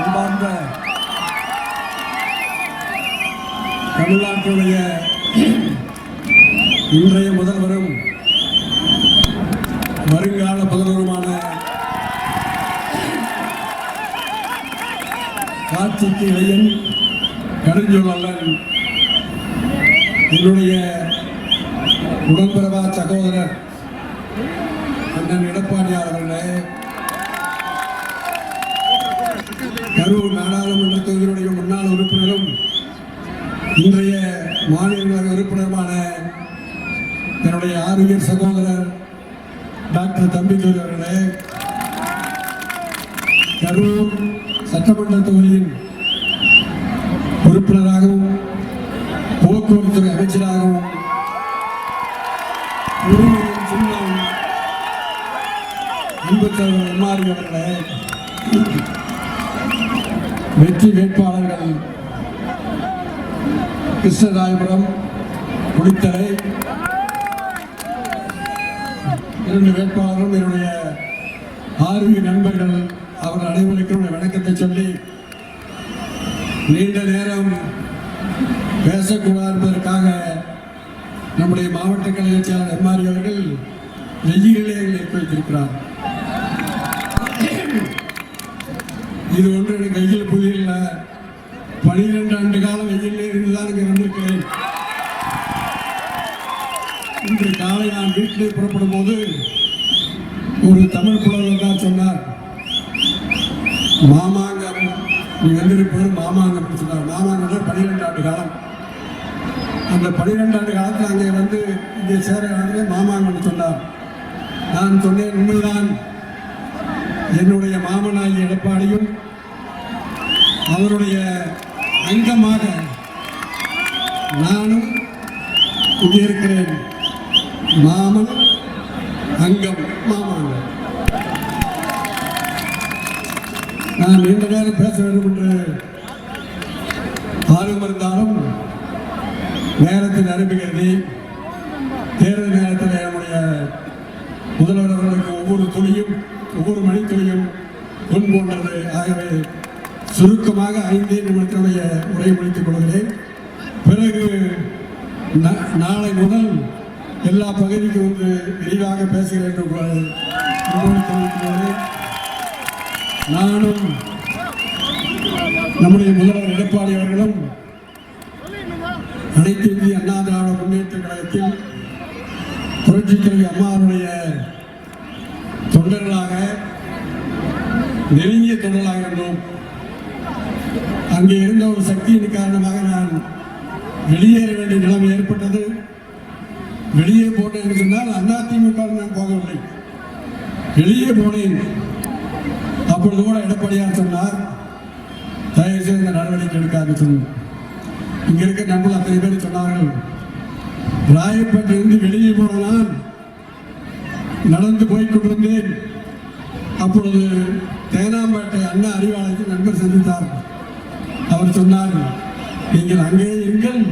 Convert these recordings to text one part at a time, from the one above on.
அன்பார்ந்த தமிழ்நாட்டுடைய இன்றைய முதல்வரும் வருங்கால முதல்வருமான காட்சிக்கு இளையன் கடுஞ்சொல்லன் என்னுடைய உடன்பிறவா சகோதரர் அண்ணன் எடப்பாடியார் அவர்களே கரூர் நாடாளுமன்ற தொகுதியினுடைய முன்னாள் உறுப்பினரும் இன்றைய மாநிலங்களவை உறுப்பினருமான என்னுடைய ஆரோக்கிய சகோதரர் டாக்டர் தம்பிதுரை அவர்களே கரூர் சட்டமன்ற தொகுதியின் உறுப்பினராகவும் போக்குவரத்துறை அமைச்சராகவும் அன்பு தலைவர் எம்ஆர்வி அவர்களே வெற்றி வேட்பாளர்கள் கிருஷ்ணராயபுரம் குடித்தலை. இரண்டு வேட்பாளரும் என்னுடைய ஆர்வி நண்பர்கள் அவர் அனைவருக்கும் வணக்கத்தை சொல்லி நீண்ட நேரம் பேசக்கூடாது என்பதற்காக நம்முடைய மாவட்ட கலைஞர் செயலாளர் எம்ஆர்வி அவர்கள் வெயிலே எங்களை வைத்திருக்கிறார். இது ஒன்று எனக்கு கையில் புதியில்லை பனிரெண்டு ஆண்டு காலம் வெயிலே இருந்துதான் இங்கே வந்திருக்கிறேன் இன்று காலை நான் வீட்டிலே புறப்படும் போது ஒரு தமிழ் புலவர் தான் சொன்னார் மாமாங்கம் நீ வந்திருப்பது மாமாங்கம் சொன்னார் மாமாங்கம் பனிரெண்டு ஆண்டு காலம் அந்த பனிரெண்டு ஆண்டு காலத்தில் அங்கே வந்து இங்கே சேர வந்து மாமாங்கன்னு சொன்னார் நான் சொன்னேன் உண்மைதான் என்னுடைய மாமனாய் எடப்பாடியும் அவருடைய அங்கமாக நானும் இங்கே இருக்கிறேன் மாமன் அங்கம் மாமன். நான் நீண்ட நேரம் பேச வேண்டும் என்று ஆர்வம் இருந்தாலும் நேரத்தில் அனுப்புகிறது தேர்தல் நேரத்தில் நம்முடைய முதல்வர் அவர்களுக்கு ஒவ்வொரு துளியும் ஒவ்வொரு பொன் போன்றது ஆகவே சுருக்கமாக ஐந்தே நிமிடத்தினுடைய உரை முடித்துக் கொள்கிறேன். பிறகு நாளை முதல் எல்லா பகுதிக்கும் வந்து விரிவாக பேசுகிறேன் என்று நானும் நம்முடைய முதல்வர் எடப்பாடி அவர்களும் அனைத்து இந்திய அண்ணா திராவிட முன்னேற்ற கழகத்தில் புரட்சிக்கல்வி அம்மாவுடைய நெருங்கிய இருந்தோம் அங்கே இருந்த ஒரு சக்தியின் காரணமாக நான் வெளியேற வேண்டிய நிலைமை ஏற்பட்டது. வெளியே போனேன் என்று சொன்னால் அதிமுக நான் போகவில்லை. வெளியே போனேன். அப்பொழுது கூட எடப்பாடியார் சொன்னார் தயவு செய்து இந்த நடவடிக்கை எடுக்காது சொன்னோம் இங்க இருக்க நண்பர்கள் அத்தனை பேர் சொன்னார்கள் ராயப்பேட்டையிலிருந்து வெளியே போனால் நான் நடந்து போய் கொண்டிருந்தேன். அப்பொழுது தேனாம்பேட்டை அண்ணா அறிவாலயத்தில் நண்பர் சந்தித்தார். அவர் சொன்னார் நீங்கள் அங்கே இருங்கள்.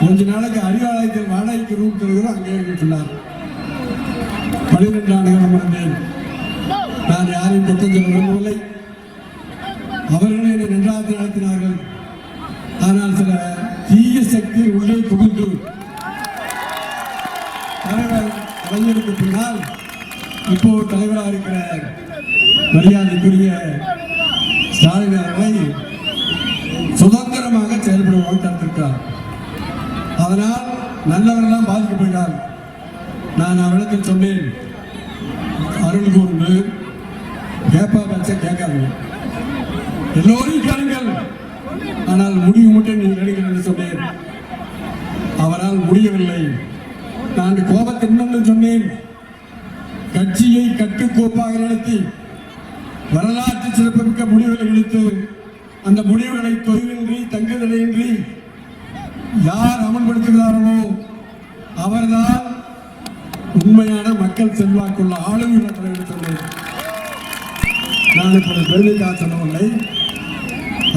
கொஞ்ச நாளைக்கு அறிவாலயத்தில் வாடகைக்கு ரூம் தருகிறோம் அங்கே சொன்னார். பனிரெண்டு ஆண்டுகள் இருந்தேன் நான் யாரையும் குற்றம் சொல்ல விரும்பவில்லை. அவர்கள் என்னை நன்றாக நடத்தினார்கள். ஆனால் சில தீய சக்தி உள்ளே புகுந்து தலைவர் கலைஞருக்கு பின்னால் இப்போ தலைவராக இருக்கிற மரியாதைக்குரிய ஸ்டாலின் அவர்களை சுதந்திரமாக செயல்படுவாங்க தடுத்திருக்கிறார் அதனால் நல்லவரெல்லாம் பாதிக்கப்படுகிறார் நான் அவளுக்கு சொன்னேன். அருள் கூர்ந்து கேப்பா பச்சை கேட்காதீங்க. எல்லோரையும் கேளுங்கள். ஆனால் முடிவு மட்டும் நீங்கள் எடுங்கள் என்று சொன்னேன். அவரால் முடியவில்லை. நான் கோபத்தின் சொன்னேன். கட்சியை கட்டுக்கோப்பாக நடத்தி வரலாற்று சிறப்புமிக்க முடிவுகளை எடுத்து அந்த முடிவுகளை தொழிலின்றி தங்குதலையின்றி யார் அமல்படுத்துகிறார்களோ அவர்தான் உண்மையான மக்கள் செல்வாக்குள்ள ஆளுமை தலைவர் நான் இப்போது பெருமைக்காக சொல்லவில்லை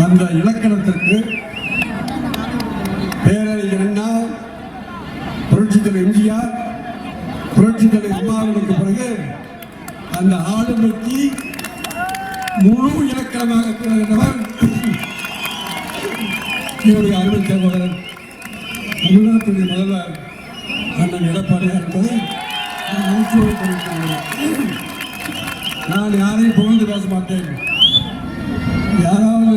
அந்த இலக்கணத்திற்கு பேரறிஞர் அண்ணா புரட்சித்தலை எம்ஜிஆர் புரட்சித்தலை அம்மாவுக்கு பிறகு அந்த ஆளுமைக்கு முழு இலக்கணமாக அடைக்கலமாக திகழ்கின்றவர் என்னுடைய அருமை சகோதரன் தமிழ்நாட்டுடைய முதல்வர் அண்ணன் எடப்பாடியார் என்பதை நான் யாரையும் புகழ்ந்து பேச மாட்டேன். யாராவது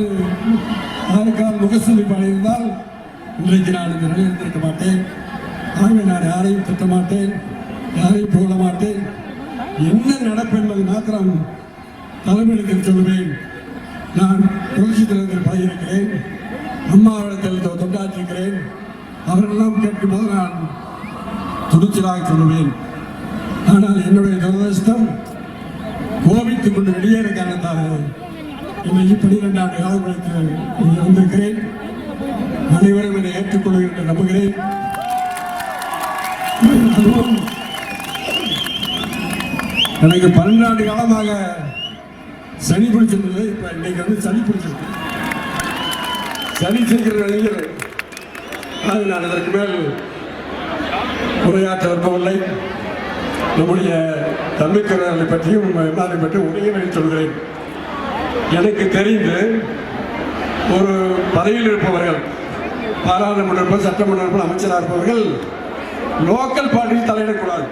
யாருக்கால் முகசூலி பண்ணியிருந்தால் இன்றைக்கு நான் இந்த நிலையில் இருந்திருக்க மாட்டேன். ஆகவே நான் யாரையும் திட்ட மாட்டேன் யாரையும் புகழ மாட்டேன். என்ன நடப்பு என்பது மாத்திரம் தலைமையிடத்தில் சொல்லுவேன். நான் புரட்சி தலைவர் பழகியிருக்கிறேன் அம்மாவிடத்தில் தொண்டாற்றிருக்கிறேன் அவர்களெல்லாம் கேட்கும்போது நான் துணிச்சலாக சொல்லுவேன். ஆனால் என்னுடைய துரதிருஷ்டம் கோபித்துக் கொண்டு வெளியேற காரணத்தால் இன்னைக்கு பன்னிரெண்டு ஆண்டு காலங்களுக்கு இங்கே வந்திருக்கிறேன். அனைவரும் என்னை ஏற்றுக்கொள்கிறேன் என்று நம்புகிறேன். எனக்கு பன்னெண்டு காலமாக சனி பிடிச்சிருந்தது. இப்ப இன்னைக்கு வந்து சனி பிடிச்சிருக்கு. சனி செய்கிற நிலையில் அது நான் இதற்கு மேல் உரையாற்ற விரும்பவில்லை. நம்முடைய தம்பிக்கரர்களை பற்றியும் எல்லாரை பற்றியும் ஒரே வழி சொல்கிறேன். எனக்கு தெரிந்து ஒரு பதவியில் இருப்பவர்கள் பாராளுமன்ற இருப்பவர் சட்டமன்ற இருப்பவர் அமைச்சராக இருப்பவர்கள் லோக்கல் பார்ட்டியில் தலையிடக்கூடாது.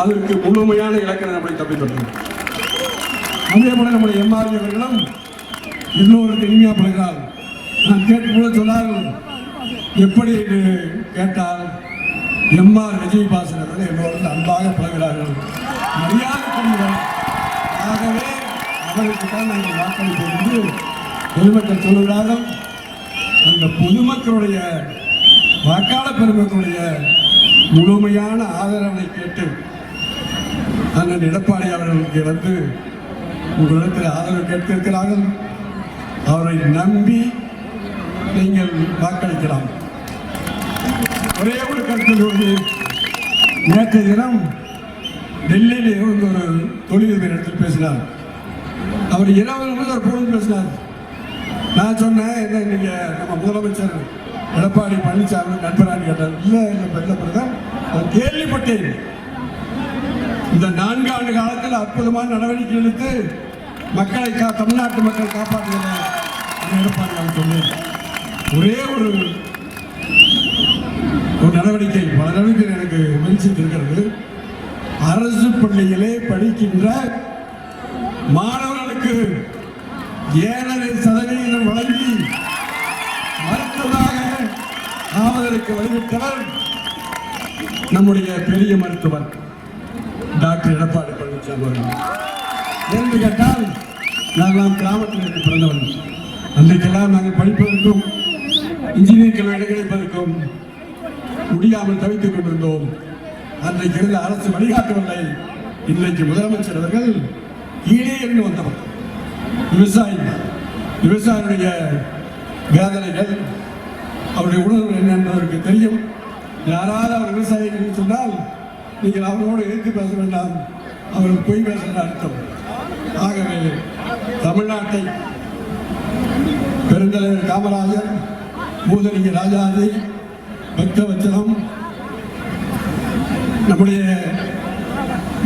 அதற்கு முழுமையான இலக்கணம் நம்மளை தப்பித்தோம் அதே போல நம்முடைய எம்ஆர்ஏ அவர்களும் எல்லோருக்கும் இனிமையாக பழகிறார் நான் கேட்கும்போது சொன்னார்கள் எப்படி என்று கேட்டால் எம்ஆர் விஜய் பாசன் அவர்கள் எல்லோரும் அன்பாக பழகிறார்கள். மரியாதை பண்ணுகிறார் ஆகவே அவருக்கு தான் நாங்கள் வாக்களித்து என்று பொதுமக்கள் சொல்லுகிறார்கள். அந்த பொதுமக்களுடைய வாக்காள பெருமக்களுடைய முழுமையான ஆதரவை கேட்டு அண்ணன் எடப்பாடி அவர்களுக்கு வந்து உங்களிடத்தில் ஆதரவு கேட்டிருக்கிறார்கள் அவரை நம்பி நீங்கள் வாக்களிக்கலாம். ஒரே ஒரு கருத்தில் நேற்றைய தினம் டெல்லியில் இருந்து ஒரு தொழிலதிபரிடத்தில் பேசினார். அவர் இரவு நிமிடம் ஒரு பொருள் பேசினார். நான் சொன்னேன் என்ன நீங்கள் நம்ம முதலமைச்சர் எடப்பாடி பழனிசாமி நண்பரான்னு கேட்டார். இல்லை இல்லை பெரிய பிரதம் நான் கேள்விப்பட்டேன். இந்த நான்கு ஆண்டு காலத்தில் அற்புதமான நடவடிக்கை எடுத்து மக்களை கா தமிழ்நாட்டு மக்களை காப்பாற்றுகிற எடப்பாடி அவர் சொன்னேன் ஒரே ஒரு ஒரு நடவடிக்கை பல நடவடிக்கை எனக்கு மகிழ்ச்சி இருக்கிறது அரசு பள்ளியிலே படிக்கின்ற மாணவர்களுக்கு ஏழரை சதவீதம் வழங்கி மருத்துவராக ஆவதற்கு வழிவிட்டவர் நம்முடைய பெரிய மருத்துவர் டாக்டர் எடப்பாடி பழனிசாமி அவர்கள். என்று கேட்டால் நாங்களாம் கிராமத்தில் இருந்து பிறந்தவன் அன்றைக்கெல்லாம் நாங்கள் படிப்பதற்கும் இன்ஜினியரிங் கல்வி கிடைப்பதற்கும் முடியாமல் தவித்துக் கொண்டிருந்தோம். அன்றைக்கு இருந்த அரசு வழிகாட்டவில்லை இன்றைக்கு முதலமைச்சர் அவர்கள் கீழே என்று வந்தவர். விவசாயி. விவசாயியுடைய வேதனைகள் அவருடைய உணர்வு என்ன என்பதற்கு தெரியும். யாராவது அவர் விவசாயிகள் சொன்னால் நீங்கள் அவரோடு எதிர்த்து பேச வேண்டாம். அவர்கள் பொய் பேசுகிற அர்த்தம். ஆகவே தமிழ்நாட்டை பெருந்தலைவர் காமராஜர் மூதறிஞர் ராஜாஜி பக்தவச்சனம் நம்முடைய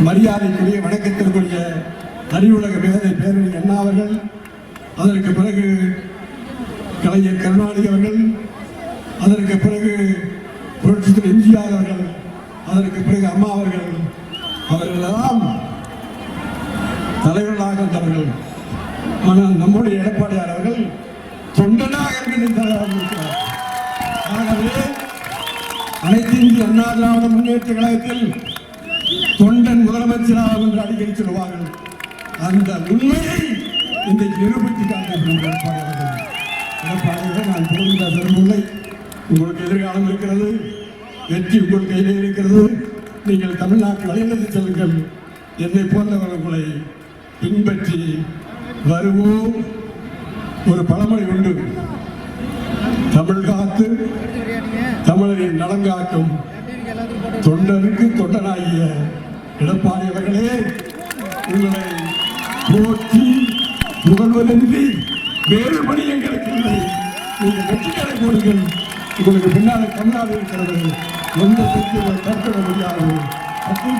மரியாதைக்குரிய வணக்கத்திற்குரிய அறிவுலக மேதை பேரணி அண்ணா அவர்கள் அதற்கு பிறகு கலைஞர் கருணாநிதி அவர்கள் அதற்கு பிறகு புரட்சித்துறை எம்ஜிஆர் அவர்கள் அதற்கு பிறகு அம்மா அவர்கள் அவர்களெல்லாம் தலைவர்களாக இருந்தவர்கள் ஆனால் நம்முடைய எடப்பாடியார் அவர்கள் தொண்டனாக இருக்கின்ற ஆகவே அனைத்து இந்திய அண்ணா திராவிட முன்னேற்ற கழகத்தில் தொண்டன் முதலமைச்சராக என்று அடிக்கடி சொல்லுவார்கள் அந்த உண்மையை இன்றைக்கு நிரூபித்து காட்டியிருக்கிறார் எடப்பாடி அவர்கள். நான் புகழ்ந்து பேச விரும்பவில்லை உங்களுக்கு எதிர்காலம் இருக்கிறது வெற்றி உங்கள் கையிலே இருக்கிறது. நீங்கள் தமிழ்நாட்டில் வழிநடத்தி செல்லுங்கள். என்னை போன்றவர் உங்களை பின்பற்றி வருவோம். ஒரு பழமொழி உண்டு. தமிழ் காத்து தமிழரின் நலங்காக்கும் தொண்டனுக்கு தொண்டனாகிய எடப்பாடி அவர்களே உங்களை போற்றி புகழ்வதன்றி வேறு பணி எங்களுக்கு இல்லை. நீங்கள் வெற்றிகளை கூறுங்கள். உங்களுக்கு பின்னால் தமிழ்நாடு இருக்கிறது. எந்த சக்தியை தடுக்க முடியாது. அப்படி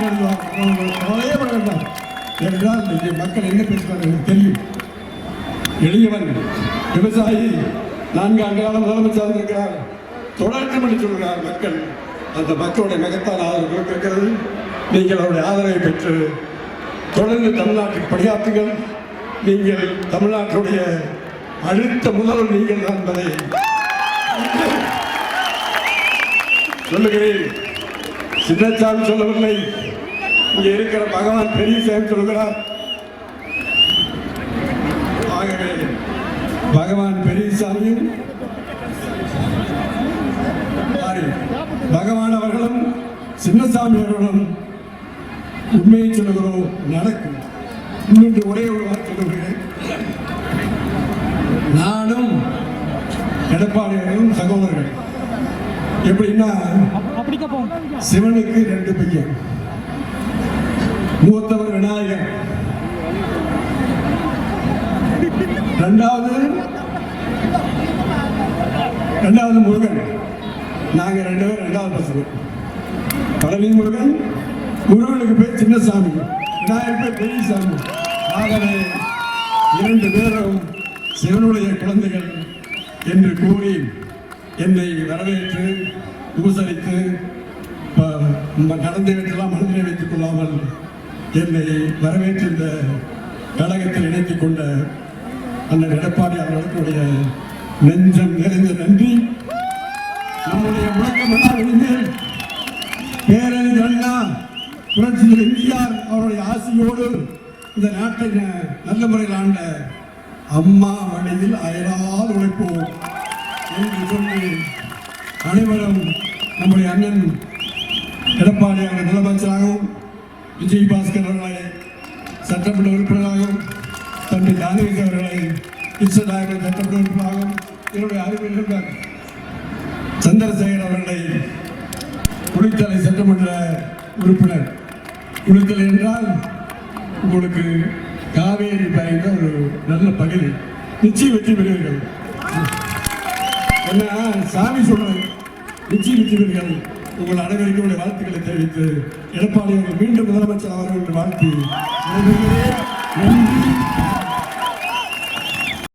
கவலையே பட வேண்டாம் என்றால் இங்கே மக்கள் என்ன பேசுவார்கள் தெரியும். எளியவன் விவசாயி நான்கு ஆண்டு காலம் முதலமைச்சர் இருக்கிறார் தொடர்ச்சி பண்ணி சொல்கிறார் மக்கள். அந்த மக்களுடைய மகத்தான ஆதரவு இருக்கிறது. நீங்கள் அவருடைய ஆதரவை பெற்று தொடர்ந்து தமிழ்நாட்டுக்கு பணியாற்றுங்கள். நீங்கள் தமிழ்நாட்டுடைய அடுத்த முதல்வர் நீங்கள் தான் என்பதை சொல்லுகிறேன். சின்னச்சாமி சொல்லவில்லை. இங்கே இருக்கிற பகவான் பெரியசாமி சொல்கிறார் ஆகவே பகவான் சாரி, பகவான் அவர்களும் சின்னசாமி அவர்களும் உண்மையை சொல்லுகிறோம் நடக்கும். இன்னொன்று ஒரே ஒரு வார்த்தை சொல்கிறேன் நானும் எடப்பாடி அவர்களும் சகோதரர்கள். எப்படின்னா சிவனுக்கு ரெண்டு பையன். மூத்தவர் விநாயகர். ரெண்டாவது ரெண்டாவது முருகன். நாங்க ரெண்டு பேரும் ரெண்டாவது பசங்க பழனி முருகன் முருகனுக்கு பேர் சின்னசாமி. விநாயகர் பேர் பெரியசாமி. ஆகவே இரண்டு பேரும் சிவனுடைய குழந்தைகள் என்று கூறி என்னை வரவேற்று பூசரித்து நடந்து என்னை வரவேற்று இந்த கழகத்தில் இணைத்துக் கொண்ட அண்ணன் எடப்பாடி அவர்களுடைய நெஞ்சம் நிறைந்த நன்றி. நம்முடைய முழக்கம் எல்லாம் பேரறிஞர் அண்ணா புரட்சியில் எம்ஜிஆர் அவருடைய ஆசையோடு இந்த நாட்டை நல்ல முறையில் ஆண்ட அம்மா வழியில் அயராது உழைப்போம் என்று சொல்லி அனைவரும் நம்முடைய அண்ணன் எடப்பாடி அவர்கள் முதலமைச்சராகவும் விஜய் பாஸ்கர் அவர்களை சட்டமன்ற உறுப்பினராகவும் தம்பி தானவேஸ் அவர்களை கிருஷ்ணநாயகர் சட்டமன்ற உறுப்பினராகவும் என்னுடைய அறிவியல் சந்திரசேகர் அவர்களை குளித்தலை சட்டமன்ற உறுப்பினர். குளித்தலை என்றால் உங்களுக்கு காவேரி பயந்த ஒரு நல்ல பகுதி நிச்சயம் வெற்றி பெறுவீர்கள். என்ன சாமி சொல்றது? நிச்சயம் வெற்றி பெறுகிறது உங்கள் அனைவருக்கும் உடைய வாழ்த்துக்களை தெரிவித்து எடப்பாடி அவர்கள் மீண்டும் முதலமைச்சர் அவர்கள் வாழ்த்து நன்றி.